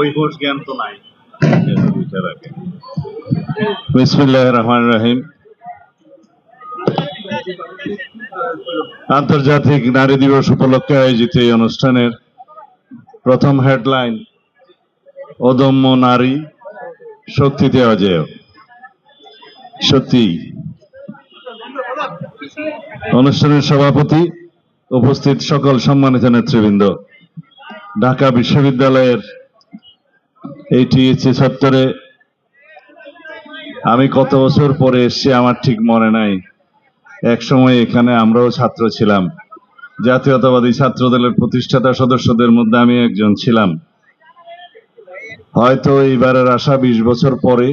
ওই জ্ঞান তো নাই। বিসমিল্লাহ রহমান রহিম। আন্তর্জাতিক নারী দিবস উপলক্ষে আয়োজিত এই অনুষ্ঠানের প্রথম হেডলাইন, অদম্য নারী শক্তিতে অজেয় সত্যি অনুষ্ঠানের সভাপতি উপস্থিত সকল সম্মানিত নেতৃবৃন্দ। ঢাকা বিশ্ববিদ্যালয়ের এই টিএসসি চত্বরে আমি কত বছর পরে এসছি আমার ঠিক মনে নাই। এক সময় এখানে আমরাও ছাত্র ছিলাম। জাতীয়তাবাদী ছাত্র দলের প্রতিষ্ঠাতা সদস্যদের মধ্যে আমি একজন ছিলাম। হয়তো এইবারের আসা বিশ বছর পরে,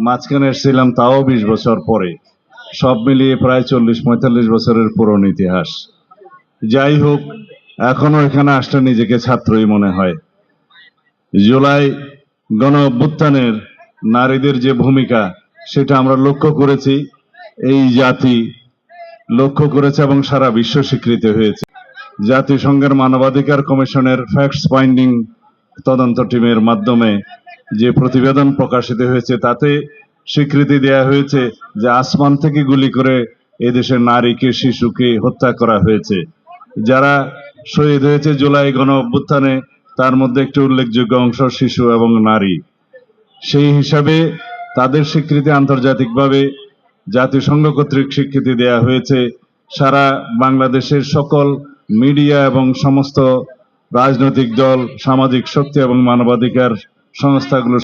মাঝখানে এসেছিলাম তাও বিশ বছর পরে। সব মিলিয়ে প্রায় চল্লিশ পঁয়তাল্লিশ বছরের পুরনো ইতিহাস। যাই হোক এখনও এখানে আসলে নিজেকে ছাত্রই মনে হয়। জুলাই গণ অভ্যুত্থানের নারীদের যে ভূমিকা, সেটা আমরা লক্ষ্য করেছি। এই জাতি লক্ষ্য করেছে এবং সারা বিশ্ব স্বীকৃতি হয়েছে। জাতিসংঘের মানবাধিকার কমিশনের ফ্যাক্টস ফাইন্ডিং তদন্ত টিমের মাধ্যমে যে প্রতিবেদন প্রকাশিত হয়েছে, তাতে স্বীকৃতি দেয়া হয়েছে যে আসমান থেকে গুলি করে এদেশের নারীকে, শিশুকে হত্যা করা হয়েছে। যারা শহীদ হয়েছে জুলাই গণ অভ্যুত্থানে, তার মধ্যে একটি উল্লেখযোগ্য অংশ শিশু এবং নারী। সেই হিসাবে তাদের স্বীকৃতি আন্তর্জাতিকভাবে জাতিসংঘ কর্তৃক স্বীকৃতি দেয়া হয়েছে। সারা বাংলাদেশের সকল মিডিয়া এবং সমস্ত রাজনৈতিক দল, সামাজিক শক্তি এবং মানবাধিকার সংস্থাগুলো